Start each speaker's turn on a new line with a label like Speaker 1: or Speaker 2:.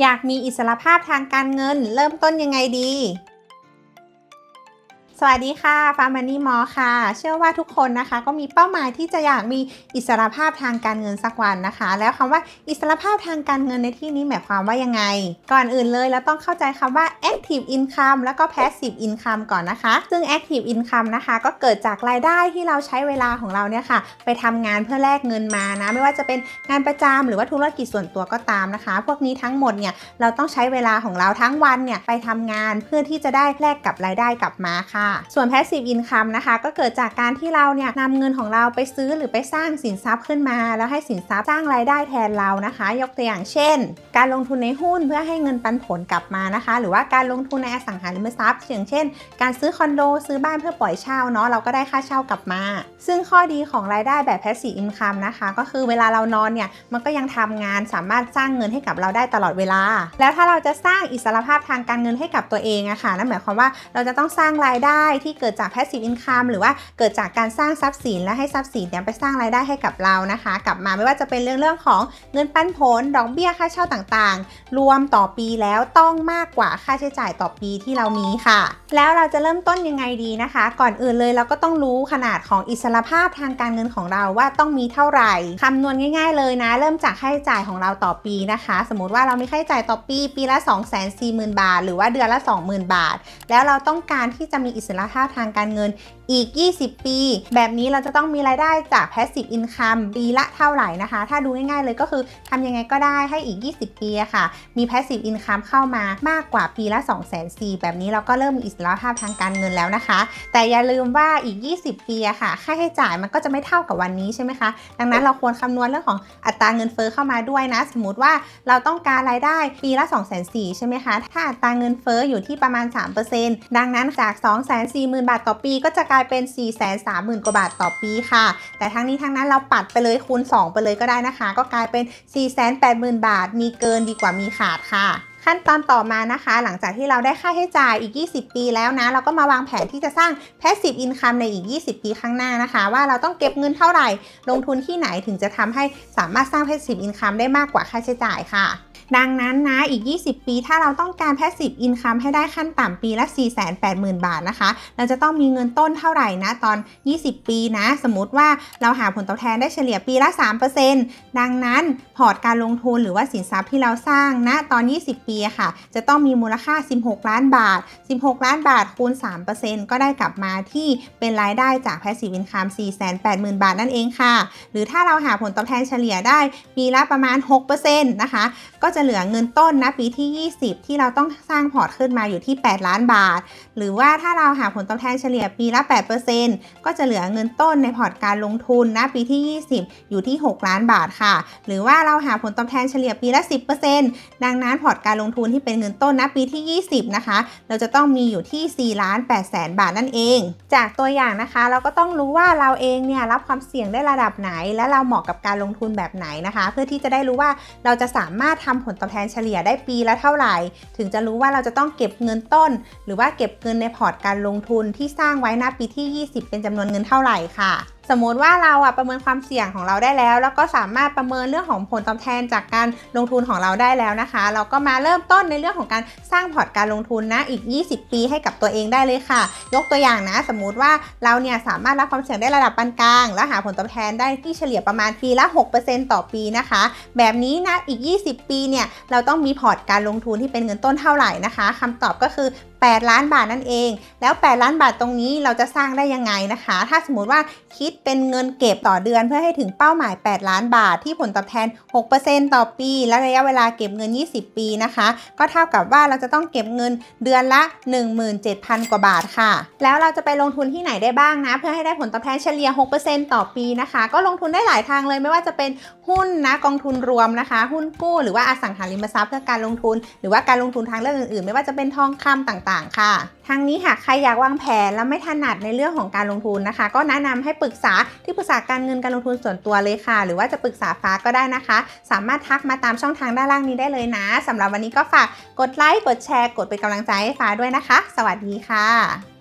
Speaker 1: อยากมีอิสรภาพทางการเงิน เริ่มต้นยังไงดี สวัสดีค่ะฟาร์มานี่มอค่ะ เชื่อว่าทุกคนนะคะ ก็มีเป้าหมายที่จะอยากมีอิสรภาพทางการเงินสักวันนะคะ แล้วคำว่าอิสรภาพทางการเงินในที่นี้หมายความว่ายังไง ก่อนอื่นเลยเราต้องเข้าใจคำว่า active income แล้วก็ passive income ก่อนนะคะ ซึ่ง active income นะคะ ก็เกิดจากรายได้ที่เราใช้เวลาของเราเนี่ยค่ะ ไปทำงานเพื่อแลกเงินมานะ ไม่ว่าจะเป็นงานประจำหรือว่าธุรกิจส่วนตัวก็ตามนะคะ พวกนี้ทั้งหมดเนี่ยเราต้องใช้เวลาของเราทั้งวันเนี่ยไปทำงานเพื่อที่จะได้แลกกับรายได้กลับมาค่ะส่วน passive income นะคะ ก็เกิดจากการที่เราเนี่ยนำเงินของเราไปซื้อหรือไปสร้างสินทรัพย์ขึ้นมา แล้วให้สินทรัพย์สร้างรายได้แทนเรานะคะ ยกตัวอย่างเช่น การลงทุนในหุ้นเพื่อให้เงินปันผลกลับมานะคะ หรือว่าการลงทุนในอสังหาริมทรัพย์อย่างเช่น การซื้อคอนโดซื้อบ้านเพื่อปล่อยเช่าเนาะเราก็ได้ค่าเช่ากลับมา ซึ่งข้อดีของรายได้แบบ passive income นะคะ ก็คือเวลาเรานอนเนี่ยมันก็ยังทำงานสามารถสร้างเงินให้กับเราได้ตลอดเวลา แล้วถ้าเราจะสร้างอิสรภาพทางการเงินให้กับตัวเองอะค่ะนั่นหมายความว่าเราจะต้องสร้างรายได้ได้ที่เกิดจาก passive income หรือว่าเกิดจากการสร้างทรัพย์สินและให้ทรัพย์สินเนี่ยไปสร้างรายได้ให้กับเรานะคะ กลับมาไม่ว่าจะเป็นเรื่องเรื่องของเงินปันผลดอกเบี้ยค่าเช่าต่างๆ รวมต่อปีแล้วต้องมากกว่าค่าใช้จ่ายต่อปีที่เรามีค่ะ แล้วเราจะเริ่มต้นยังไงดีนะคะ ก่อนอื่นเลยเราก็ต้องรู้ขนาดของอิสรภาพทางการเงินของเราว่าต้องมีเท่าไหร่คำนวณง่าย ๆ เลยนะ เริ่มจากค่าใช้จ่ายของเราต่อปีนะคะ สมมติว่าเรามีค่าใช้จ่ายต่อปีปีละ 2 4 0 0 0 0 บาท หรือว่าเดือนละ 20,000 บาท แล้วเราต้องการที่จะมีอิสรภาพทางการเงินอีก 20 ปี แบบนี้เราจะต้องมีรายได้จาก passive income ปีละเท่าไหร่นะคะ ถ้าดูง่ายๆเลยก็คือทำยังไงก็ได้ให้อีก 20 ปีะค่ะ มี passive income เข้ามามากกว่าปีละ2 4 0 0 0 0แบบนี้เราก็เริ่มมีอิสรภาพทางการเงินแล้วนะคะ แต่อย่าลืมว่าอีก 20 ปีะค่ะ ค่าใช้จ่ายมันก็จะไม่เท่ากับวันนี้ใช่ไหมคะ ดังนั้นเราควรคำนวณเรื่องของอัตราเงินเฟ้อเข้ามาด้วยนะ สมมติว่าเราต้องการรายได้ปีละ2 4 0 0 0 0ใช่ไหมคะ ถ้าอัตราเงินเฟ้ออยู่ที่ประมาณ 3%ดังนั้นจาก2 4 0 0 0 0 บาทต่อปี ก็จะกลายเป็น 4 3 0 0 0 0 กว่าบาทต่อปีค่ะ แต่ทั้งนี้ทั้งนั้นเราปัดไปเลยคูณ 2 ไปเลยก็ได้นะคะ ก็กลายเป็น 4 8 0 0 0 0 บาท มีเกินดีกว่ามีขาดค่ะขั้นตอนต่อมานะคะ หลังจากที่เราได้ค่าใช้จ่ายอีก 20 ปีแล้วนะ เราก็มาวางแผนที่จะสร้าง passive income ในอีก 20 ปีข้างหน้านะคะ ว่าเราต้องเก็บเงินเท่าไหร่ ลงทุนที่ไหนถึงจะทำให้สามารถสร้าง passive income ได้มากกว่าค่าใช้จ่ายค่ะ ดังนั้นนะอีก 20 ปี ถ้าเราต้องการ passive income ให้ได้ขั้นต่ำปีละ 480,000 บาทนะคะ เราจะต้องมีเงินต้นเท่าไหร่นะตอน 20 ปีนะ สมมติว่าเราหาผลตอบแทนได้เฉลี่ยปีละ 3%ดังนั้นพอร์ตการลงทุนหรือว่าสินทรัพย์ที่เราสร้างนะตอน 20 ปีค่ะ จะต้องมีมูลค่า 16 ล้านบาท 16 ล้านบาทคูณ 3%ก็ได้กลับมาที่เป็นรายได้จาก passive income 480,000 บาทนั่นเองค่ะ หรือถ้าเราหาผลตอบแทนเฉลี่ยได้ปีละประมาณ 6%นะคะ ก็จะจะเหลือเงินต้นนะปีที่ 20 ที่เราต้องสร้างพอร์ตขึ้นมาอยู่ที่ 8 ล้านบาท หรือว่าถ้าเราหาผลตอบแทนเฉลี่ยปีละ 8%ก็จะเหลือเงินต้นในพอร์ตการลงทุนนะปีที่ 20 อยู่ที่ 6 ล้านบาทค่ะ หรือว่าเราหาผลตอบแทนเฉลี่ยปีละ 10%ดังนั้นพอร์ตการลงทุนที่เป็นเงินต้นนะปีที่ 20 นะคะ เราจะต้องมีอยู่ที่4ล้าน8แสนบาทนั่นเอง จากตัวอย่างนะคะ เราก็ต้องรู้ว่าเราเองเนี่ยรับความเสี่ยงได้ระดับไหน และเราเหมาะกับการลงทุนแบบไหนนะคะ เพื่อที่จะได้รู้ว่าเราจะสามารถทำผผลตอบแทนเฉลี่ยได้ปีละเท่าไหร่ ถึงจะรู้ว่าเราจะต้องเก็บเงินต้น หรือว่าเก็บเงินในพอร์ตการลงทุนที่สร้างไว้ณปีที่ 20 เป็นจำนวนเงินเท่าไหร่ค่ะ สมมติว่าเราอะประเมินความเสี่ยงของเราได้แล้ว แล้วก็สามารถประเมินเรื่องของผลตอบแทนจากการลงทุนของเราได้แล้วนะคะ เราก็มาเริ่มต้นในเรื่องของการสร้างพอร์ตการลงทุนนะอีก 20 ปีให้กับตัวเองได้เลยค่ะ ยกตัวอย่างนะ สมมติว่าเราเนี่ยสามารถรับความเสี่ยงได้ระดับปานกลาง และหาผลตอบแทนได้ที่เฉลี่ยประมาณปีละ 6%ต่อปีนะคะ แบบนี้นะอีก 20 ปีเนี่ยเราต้องมีพอร์ตการลงทุนที่เป็นเงินต้นเท่าไหร่นะคะคำตอบก็คือ 8 ล้านบาทนั่นเอง แล้ว 8 ล้านบาทตรงนี้เราจะสร้างได้ยังไงนะคะ ถ้าสมมติว่าคิดเป็นเงินเก็บต่อเดือนเพื่อให้ถึงเป้าหมาย 8 ล้านบาท ที่ผลตอบแทน 6%ต่อปี และระยะเวลาเก็บเงิน 20 ปีนะคะ ก็เท่ากับว่าเราจะต้องเก็บเงินเดือนละ 17,000 กว่าบาทค่ะ แล้วเราจะไปลงทุนที่ไหนได้บ้างนะ เพื่อให้ได้ผลตอบแทนเฉลี่ย 6%ต่อปีนะคะ ก็ลงทุนได้หลายทางเลยไม่ว่าจะเป็นหุ้นนะกองทุนรวมนะคะ หุ้นกู้หรือว่าอสังหาริมทรัพย์เพื่อการลงทุน หรือว่าการลงทุนทางเลือกอื่นๆ ไม่ว่าจะเป็นทองคำต่างๆ ค่ะทางนี้หากใครอยากวางแผนและไม่ถนัดในเรื่องของการลงทุนนะคะ ก็แนะนำให้ปรึกษาาที่ปรึกษาการเงินการลงทุนส่วนตัวเลยค่ะ หรือว่าจะปรึกษาฟ้าก็ได้นะคะ สามารถทักมาตามช่องทางด้านล่างนี้ได้เลยนะสำหรับวันนี้ก็ฝากกดไลค์กดแชร์ กดเป็นกำลังใจให้ฟ้าด้วยนะคะ สวัสดีค่ะ